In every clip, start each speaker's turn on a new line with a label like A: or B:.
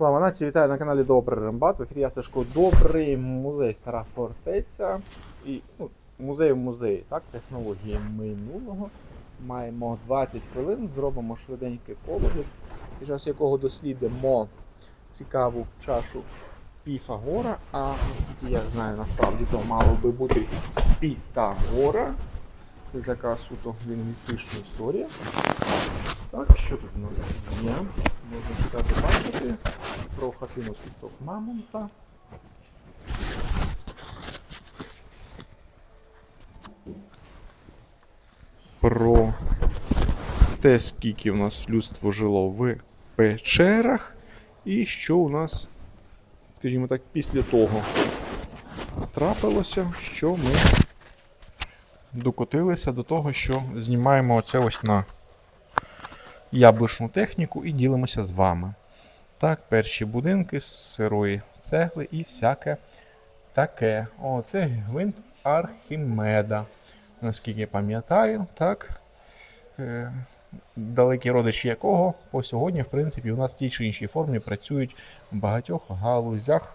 A: Слава нації, вітаю на каналі Добрий Рембат. В ефірі я Сашко Добрий, музей Стара Фортеця. І ну, музей в музеї, так, технології минулого. Маємо 20 хвилин, зробимо швиденький погляд, під час якого дослідимо цікаву чашу Піфагора. А наскільки я знаю, насправді то мало би бути Пітагора. Це така суто лінгвістична історія. Так, що тут у нас є? Можна читати, бачити про хатину з кісток мамонта. Про те, скільки у нас людство жило в печерах, і що у нас, скажімо так, після того трапилося, що ми докотилися до того, що знімаємо оце ось на яблучну техніку і ділимося з вами. Так, перші будинки з сирої цегли і всяке таке. О, це гвинт Архімеда. Наскільки я пам'ятаю, так. Е, далекі родичі якого по сьогодні, в принципі, у нас в тій чи іншій формі працюють в багатьох галузях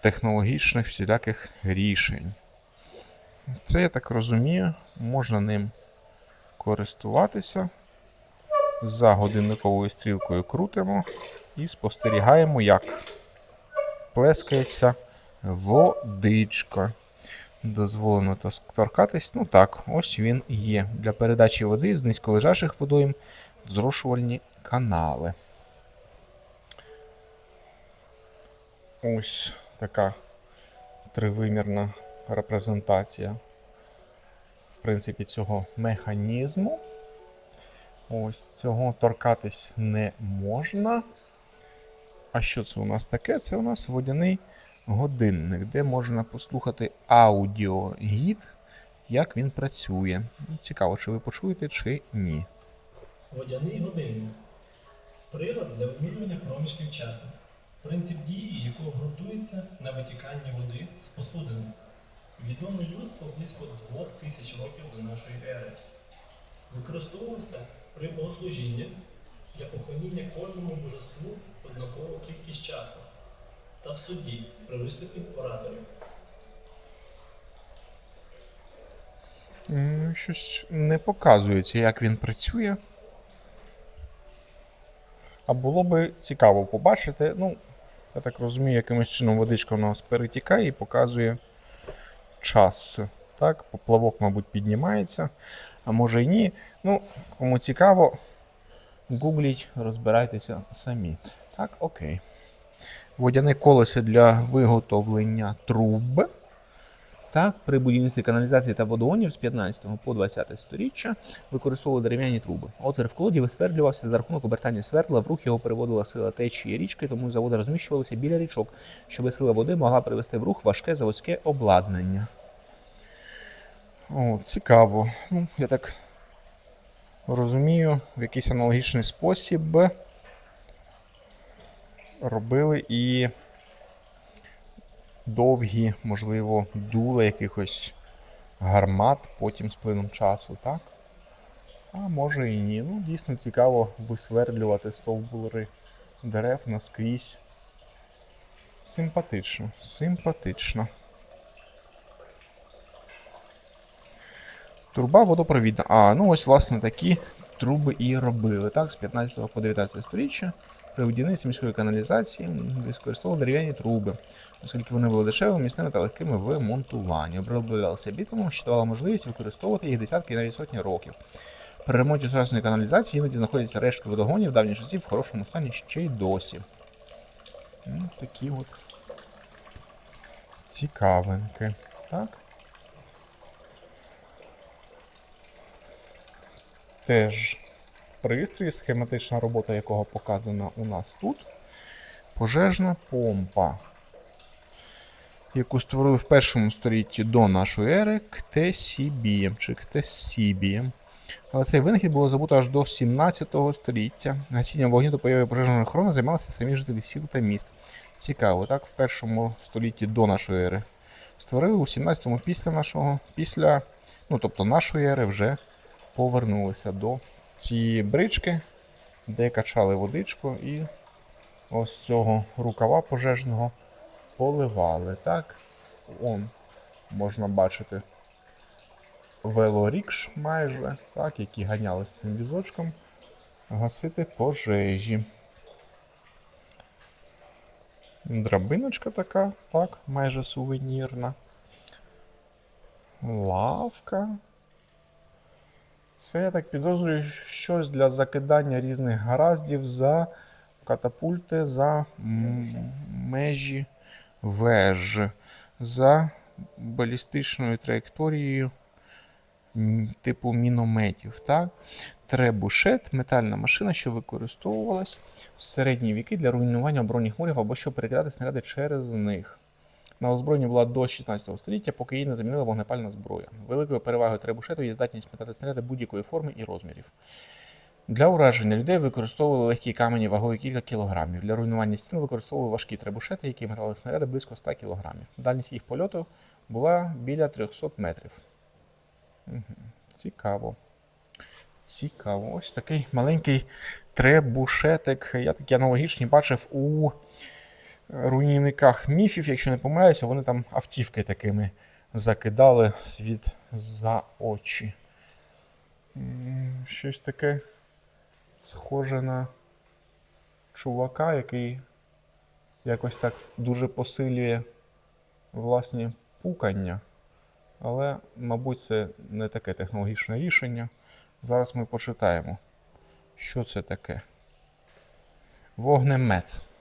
A: технологічних всіляких рішень. Це, я так розумію, можна ним користуватися. За годинниковою стрілкою крутимо і спостерігаємо, як плескається водичка. Дозволено торкатись. Ну так, ось він є. Для передачі води з низьколежачих водойм зрошувальні канали. Ось така тривимірна репрезентація в принципі, цього механізму. Ось цього торкатись не можна. А що це у нас таке? Це у нас водяний годинник, де можна послухати аудіогід, як він працює. Цікаво, чи ви почуєте, чи ні.
B: Водяний годинник. Прилад для вимірювання проміжків часу. Принцип дії, якого ґрунтується на витіканні води з посудини. Відомий людству близько двох тисяч років до нашої ери. Використовувався при богослужіннях для поклоніння кожному божеству однакову кількість часу та в суді при виступі ораторів.
A: М, Щось не показується, як він працює. А було би цікаво побачити. Ну, я так розумію, якимось чином водичка у нас перетікає і показує час. Так, поплавок, мабуть, піднімається, а може і ні. Ну, кому цікаво, гугліть, розбирайтеся самі. Так, окей. Водяне колесо для виготовлення труб. Так, при будівництві каналізації та водогонів з 15 по 20 сторіччя використовували дерев'яні труби. Отвір в колоді висвердлювався за рахунок обертання свердла, в рух його переводила сила течії річки, тому заводи розміщувалися біля річок, щоб сила води могла привести в рух важке заводське обладнання. О, цікаво. Ну, я так розумію, в якийсь аналогічний спосіб робили і довгі, можливо, дула якихось гармат потім з плином часу, так? А може і ні. Ну, дійсно цікаво висвердлювати стовбури дерев наскрізь. Симпатично, симпатично. Труба водопровідна. А, ну ось, власне, такі труби і робили, так, з 15 по 19 сторіччя. При будівництві міської каналізації використовували дерев'яні труби, оскільки вони були дешевими, міцними та легкими в монтуванні. Оброблялися бітумом, що давала можливість використовувати їх десятки і навіть сотні років. При ремонті сучасної каналізації іноді знаходяться рештки водогонів давніх часів в хорошому стані ще й досі. Ну, такі от цікавинки. Так? Теж пристрій, схематична робота якого показана у нас тут. Пожежна помпа, яку створили в першому столітті до нашої ери Ктесібієм чи Ктесібієм. Але цей винахід було забуто аж до 17 століття. Гасінням вогню до появи пожежної охорони займалися самі жителі сіл та міст. Цікаво, так, в першому столітті до нашої ери. Створили у 17-му після нашого, після, ну тобто нашої ери вже повернулися до цієї брички, де качали водичку і ось цього рукава пожежного поливали. Так? Он можна бачити велорікш майже, так, які ганяли з цим візочком гасити пожежі. Драбиночка така, так, майже сувенірна. Лавка. Це, я так підозрюю, щось для закидання різних гараздів за катапульти, за межі веж, за балістичною траєкторією типу мінометів. Так? Требушет метальна машина, що використовувалась в середні віки для руйнування оборонних мурів або щоб перекидати снаряди через них. На озброєнні була до 16 століття, поки її не замінила вогнепальна зброя. Великою перевагою требушету є здатність метати снаряди будь-якої форми і розмірів. Для ураження людей використовували легкі камені вагою кілька кілограмів. Для руйнування стін використовували важкі требушети, які метали снаряди близько 100 кілограмів. Дальність їх польоту була біля 300 метрів. Мгм. Цікаво. Цікаво. Ось такий маленький требушетик. Я такі аналогічні бачив у руйнівниках міфів, якщо не помиляюся, вони там автівки такими закидали світ за очі. Щось таке схоже на чувака, який якось так дуже посилює власні пукання. Але, мабуть, це не таке технологічне рішення. Зараз ми почитаємо, що це таке. Вогнемет.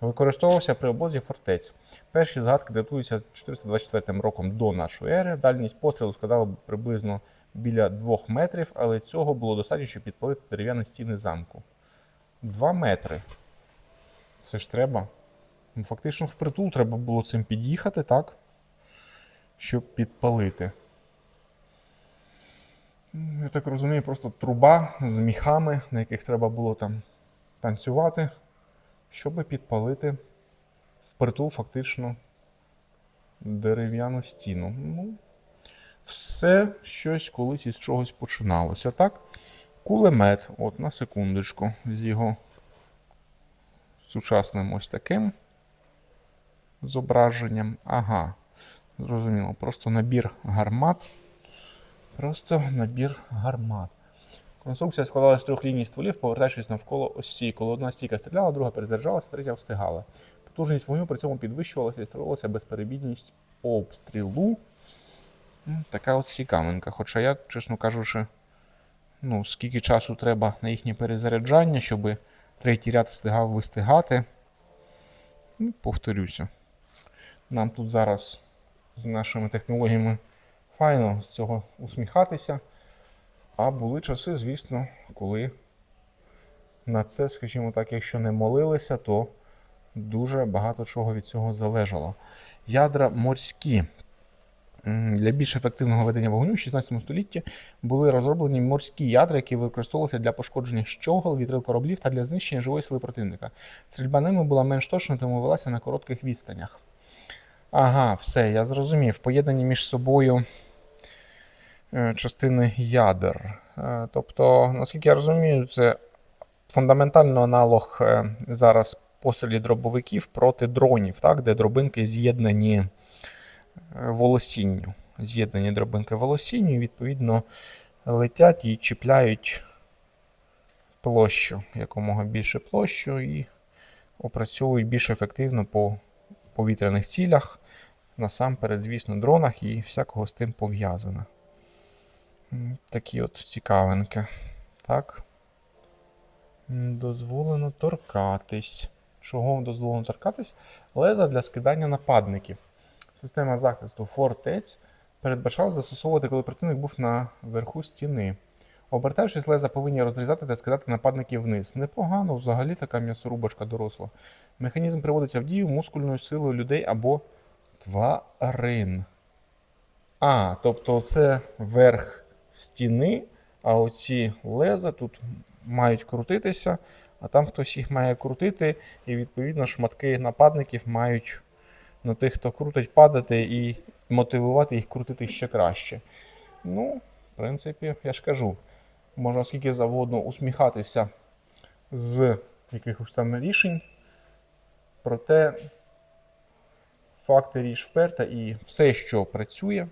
A: Використовувався при облозі фортець. Перші згадки датуються 424 роком до нашої ери. Дальність пострілу складала приблизно біля 2 метрів, але цього було достатньо, щоб підпалити дерев'яні стіни замку. 2 метри. Це ж треба. Ну, Фактично впритул треба було цим під'їхати, так? Щоб підпалити. Я так розумію, просто труба з міхами, на яких треба було там танцювати, щоб підпалити впритул фактично дерев'яну стіну. Ну, все щось колись із чогось починалося, так? Кулемет, от на секундочку, з його сучасним ось таким зображенням. Ага, зрозуміло, просто набір гармат. Просто набір гармат. Конструкція складалася з трьох ліній стволів, повертаючись навколо осі. Коли одна стійка стріляла, друга перезаряджалася, третя встигала. Потужність вогню при цьому підвищувалася і створювалася безперебійність обстрілу. Така от цікавинка. Хоча я, чесно кажучи, ну, скільки часу треба на їхнє перезаряджання, щоб третій ряд встигав вистигати. Ну, повторюся. Нам тут зараз з нашими технологіями файно з цього усміхатися. А були часи, звісно, коли на це, скажімо так, якщо не молилися, то дуже багато чого від цього залежало. Ядра морські. Для більш ефективного ведення вогню в 16 столітті були розроблені морські ядра, які використовувалися для пошкодження щогол, вітрил кораблів та для знищення живої сили противника. Стрільба ними була менш точною, тому велася на коротких відстанях. Ага, все, я зрозумів. Поєднані між собою частини ядер. Е, Тобто, наскільки я розумію, це фундаментально аналог е, зараз пострілів дробовиків проти дронів, так, де дробинки з'єднані е, волосінню. З'єднані дробинки волосінню, і, відповідно, летять і чіпляють площу, якомога більше площу, і опрацьовують більш ефективно по повітряних цілях, насамперед, звісно, дронах і всякого з тим пов'язане. Такі от цікавинки. Так. Дозволено торкатись. Чого дозволено торкатись? Леза для скидання нападників. Система захисту фортець передбачала застосовувати, коли противник був на верху стіни. Обертаючись, леза повинні розрізати та скидати нападників вниз. Непогано, взагалі така м'ясорубочка доросла. Механізм приводиться в дію мускульною силою людей або тварин. А, тобто це верх стіни, а оці леза тут мають крутитися, а там хтось їх має крутити, і відповідно шматки нападників мають на тих, хто крутить, падати і мотивувати їх крутити ще краще. Ну, в принципі, я ж кажу, можна скільки завгодно усміхатися з якихось там рішень. Проте факти річ вперта і все, що працює,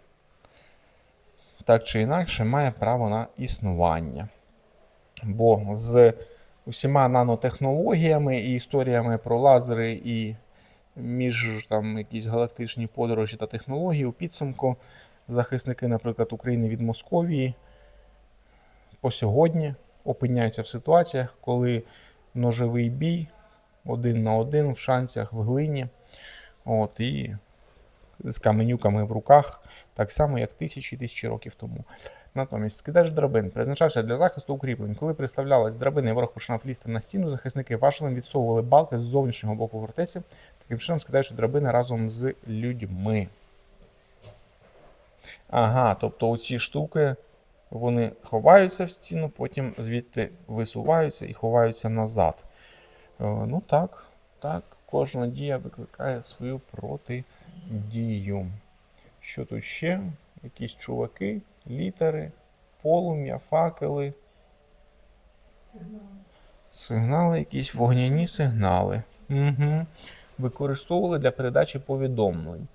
A: так чи інакше, має право на існування. Бо з усіма нанотехнологіями і історіями про лазери і між там якісь галактичні подорожі та технології у підсумку захисники, наприклад, України від Московії по сьогодні опиняються в ситуаціях, коли ножовий бій один на один в шанцях, в глині. От, і з каменюками в руках, так само, як тисячі тисячі років тому. Натомість скидач драбин призначався для захисту укріплень. Коли приставлялась драбина і ворог починав лізти на стіну, захисники важелем відсовували балки з зовнішнього боку фортеці, таким чином скидаючи драбини разом з людьми. Ага, тобто оці штуки вони ховаються в стіну, потім звідти висуваються і ховаються назад. Е, Ну так, так, кожна дія викликає свою протидію. Що тут ще? Якісь чуваки, літери, полум'я, факели. Сигнали, якісь вогняні сигнали. Угу. Використовували для передачі повідомлень.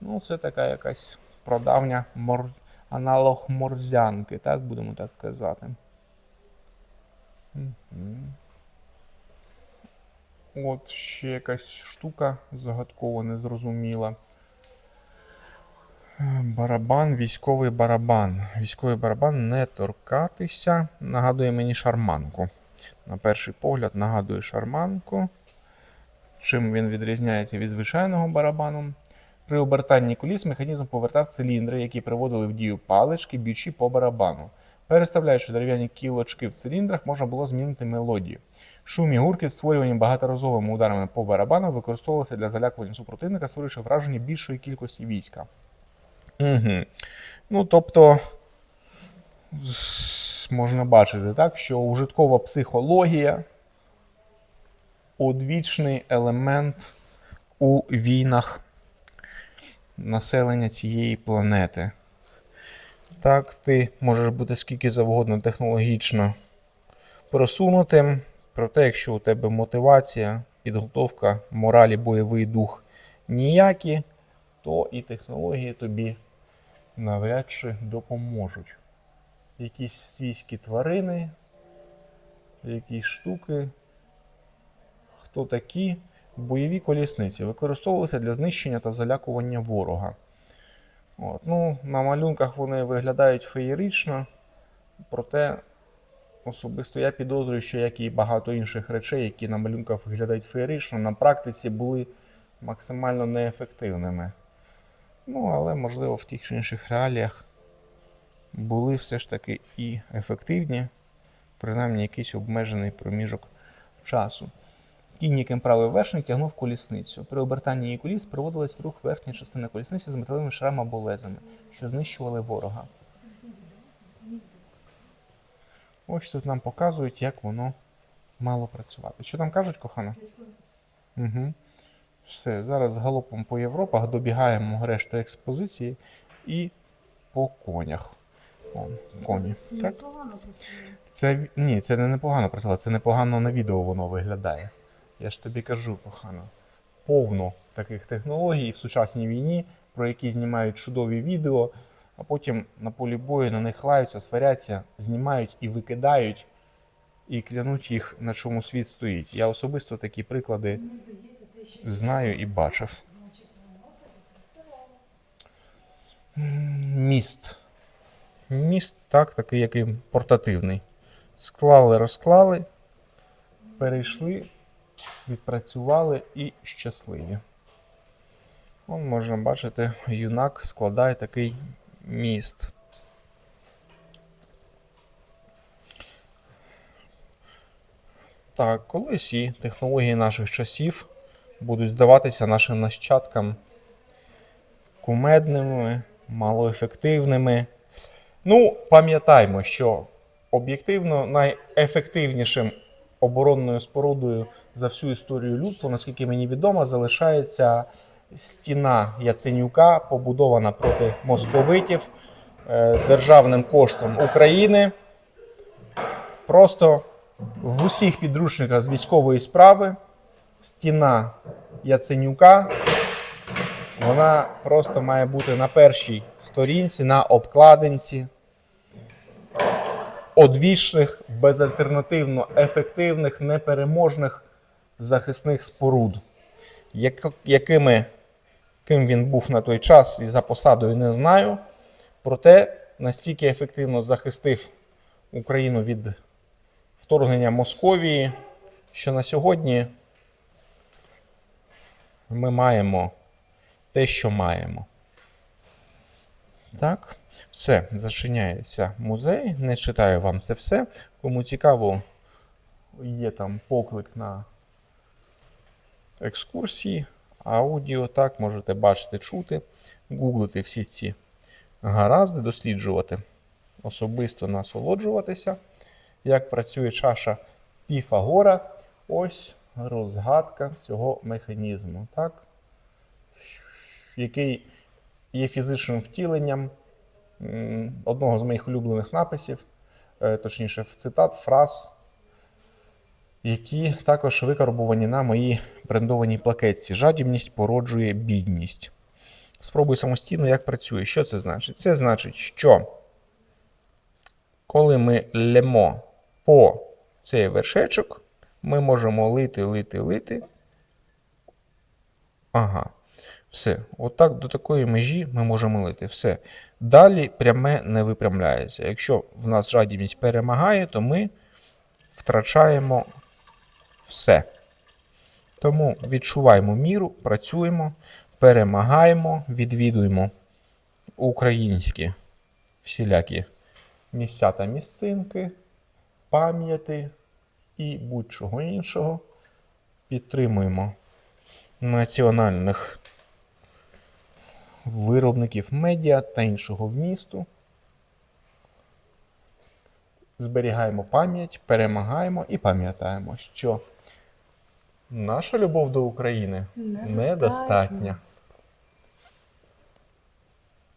A: Ну, це така якась прадавня мор... аналог морзянки, так будемо так казати. Угу. От ще якась штука загадкова, незрозуміла. Барабан, військовий барабан. Військовий барабан не торкатися. Нагадує мені шарманку. На перший погляд нагадує шарманку. Чим він відрізняється від звичайного барабану? При обертанні коліс механізм повертав циліндри, які приводили в дію палички, б'ючи по барабану. Переставляючи дерев'яні кілочки в циліндрах, можна було змінити мелодію. Шум і гуркіт, створювані багаторазовими ударами по барабану, використовувалися для залякування супротивника, створюючи враження більшої кількості війська. Угу. Ну, тобто, можна бачити, так, що ужиткова психологія одвічний елемент у війнах населення цієї планети. Так, ти можеш бути скільки завгодно технологічно просунутим, проте, якщо у тебе мотивація, підготовка, мораль і бойовий дух ніякі, то і технології тобі навряд чи допоможуть. Якісь свійські тварини, якісь штуки. Хто такі? Бойові колісниці використовувалися для знищення та залякування ворога. От. Ну, на малюнках вони виглядають феєрично, проте особисто я підозрюю, що як і багато інших речей, які на малюнках виглядають феєрично, на практиці були максимально неефективними. Ну, але, можливо, в тих чи інших реаліях були все ж таки і ефективні, принаймні якийсь обмежений проміжок часу. Кінь, яким правий вершник, тягнув колісницю. При обертанні її коліс приводилась в рух верхня частина колісниці з металевими шарами або лезами, що знищували ворога. Ось тут нам показують, як воно мало працювати. Що там кажуть, кохана? Угу. Все, зараз галопом по Європах добігаємо решту експозиції і по конях. О, коні. Так? Це ні, це не непогано працювало, це непогано на відео воно виглядає. Я ж тобі кажу, кохано. Повно таких технологій в сучасній війні, про які знімають чудові відео, а потім на полі бою на них лаються, сваряться, знімають і викидають, і клянуть їх, на чому світ стоїть. Я особисто такі приклади Знаю і бачив. Міст. Міст, так, такий, який портативний. Склали, розклали, перейшли, відпрацювали і щасливі. Вон можна бачити, юнак складає такий міст. Так, колись і технології наших часів будуть здаватися нашим нащадкам кумедними, малоефективними. Ну, пам'ятаймо, що об'єктивно найефективнішим оборонною спорудою за всю історію людства, наскільки мені відомо, залишається стіна Яценюка, побудована проти московитів е, державним коштом України. Просто В усіх підручниках з військової справи стіна Яценюка. Вона просто має бути на першій сторінці, на обкладинці одвічних, безальтернативно ефективних, непереможних захисних споруд, як, якими ким він був на той час і за посадою не знаю. Проте настільки ефективно захистив Україну від вторгнення Московії, що на сьогодні ми маємо те, що маємо. Так, все, зачиняється музей. Не читаю вам це все. Кому цікаво, є там поклик на екскурсії, аудіо, так, можете бачити, чути, гуглити всі ці гаразди, досліджувати, особисто насолоджуватися, як працює чаша Піфагора. Ось розгадка цього механізму, так? який є фізичним втіленням одного з моїх улюблених написів, е, точніше, цитат, фраз, які також викарбовані на моїй брендованій плакетці. Жадібність породжує бідність. Спробуй самостійно, як працює. Що це значить? Це значить, що коли ми лемо по цей вершечок, ми можемо лити, лити, лити. Ага. Все. Отак до такої межі ми можемо лити. Все. Далі пряме не випрямляється. Якщо в нас жадібність перемагає, то ми втрачаємо все. Тому відчуваємо міру, працюємо, перемагаємо, відвідуємо українські всілякі місця та місцинки, пам'яті і будь-чого іншого. Підтримуємо національних виробників медіа та іншого вмісту. Зберігаємо пам'ять, перемагаємо і пам'ятаємо, що наша любов до України недостатня.